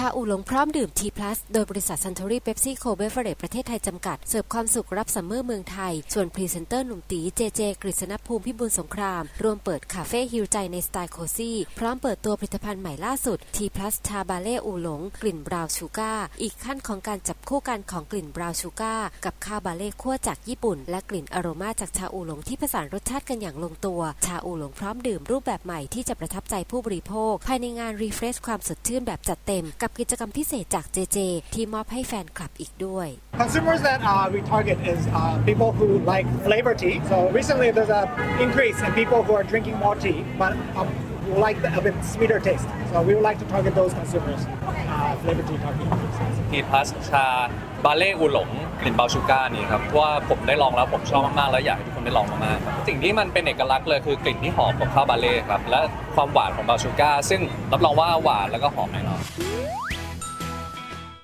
ชาอูหลงพร้อมดื่ม T+ โดยบริษัทซันทอรี่เบปซี่โคเบเฟเรประเทศไทยจำกัด เสิร์ฟความสุขรับซัมเมอร์เมืองไทยชวนพรีเซนเตอร์หนุ่มตีเจเจกฤษณภูมิพิบูลสงคราม รวมเปิดคาเฟ่ฮิวใจในสไตล์โคซี่ พร้อมเปิดตัวผลิตภัณฑ์ใหม่ล่าสุด T+ ชาบาเล่อูหลง กลิ่นบราวน์ชูการ์อีกขั้นของการจับคู่กันของกลิ่นบราวน์ชูการ์กับคาบาเล่คั่วจากญี่ปุ่น และกลิ่นอโรมาจากชาอูหลงที่ผสานรสชาติกันอย่างลงตัว ชาอูหลงพร้อมดื่มรูปแบบใหม่ที่จะประทับใจผู้บริโภค ภายในงานรีเฟรชความสดชื่นแบบจัดเต็มกับกิจกรรมพิเศษจาก JJ ที่มอบให้แฟนคลับอีกด้วย Consumers that uh, we target is uh, people who like flavor tea. So recently there's a increase in people who are drinking more tea, but um, like the, a bit sweeter taste. So we would like to target those consumers, uh, flavor tea target consumers. ทีพลัสชาบาเล่อูหลงกลิ่นเบาชูก้านี่ครับเพราะว่าผมได้ลองแล้วผมชอบมากๆแล้วอยากให้ทุกคนได้ลองมากๆครับสิ่งที่มันเป็นเอกลักษณ์เลยคือกลิ่นที่หอมของข้าวบาเล่ครับและความหวานของเบาชูก้าซึ่งรับรองว่าหวานแล้วก็หอมแน่นอน